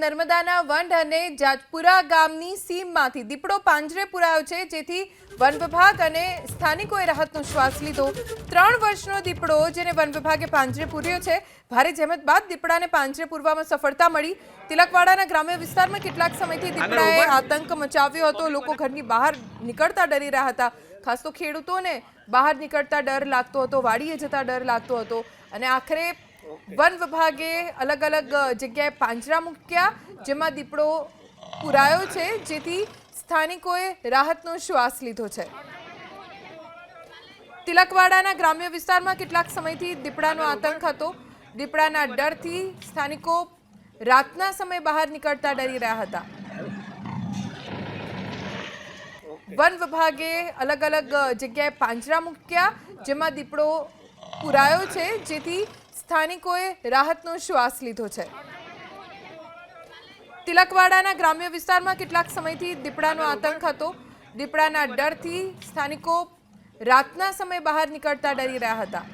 નર્મદાના વંઢ અને જાજપુરા ગામની સીમમાંથી દીપડો પાંજરે પુરાયો છે જેથી વન વિભાગ અને સ્થાનિકોએ રાહતનો શ્વાસ લીધો. ત્રણ વર્ષનો દીપડો જેને વન વિભાગે પાંજરે પૂર્યો છે. ભારે જહેમત બાદ દીપડાને પાંજરે પૂરવામાં સફળતા મળી. તિલકવાડાના ગ્રામ્ય વિસ્તારમાં કેટલાક સમયથી દીપડાએ આતંક મચાવ્યો હતો. લોકો ઘરની બહાર નીકળતા ડરી રહ્યા હતા. ખાસ તો ખેડૂતોને બહાર નીકળતા ડર લાગતો હતો વાડીએ જતા ડર લાગતો હતો. અને આખરે વન વિભાગે અલગ અલગ જગ્યાએ પાંજરા મૂક્યા જેમાં દીપડો પુરાયો છે જેથી સ્થાનિકોએ રાહતનો શ્વાસ લીધો છે. તિલકવાડાના ગ્રામ્ય વિસ્તારમાં કેટલાક સમયથી દીપડાનો આતંક હતો. દીપડાના ડરથી સ્થાનિકો રાતના સમયે બહાર નીકળતા ડરી રહ્યા હતા. વન વિભાગે અલગ અલગ જગ્યાએ પાંજરા મૂક્યા જેમાં દીપડો પુરાયો છે જેથી સ્થાનિકોએ રાહતનો શ્વાસ લીધો છે. તિલકવાડાના ગ્રામ્ય વિસ્તારમાં કેટલાક સમયથી દીપડાનો આતંક હતો. દીપડાના ડરથી સ્થાનિકો રાતના સમયે બહાર નીકળતા ડરી રહ્યા હતા.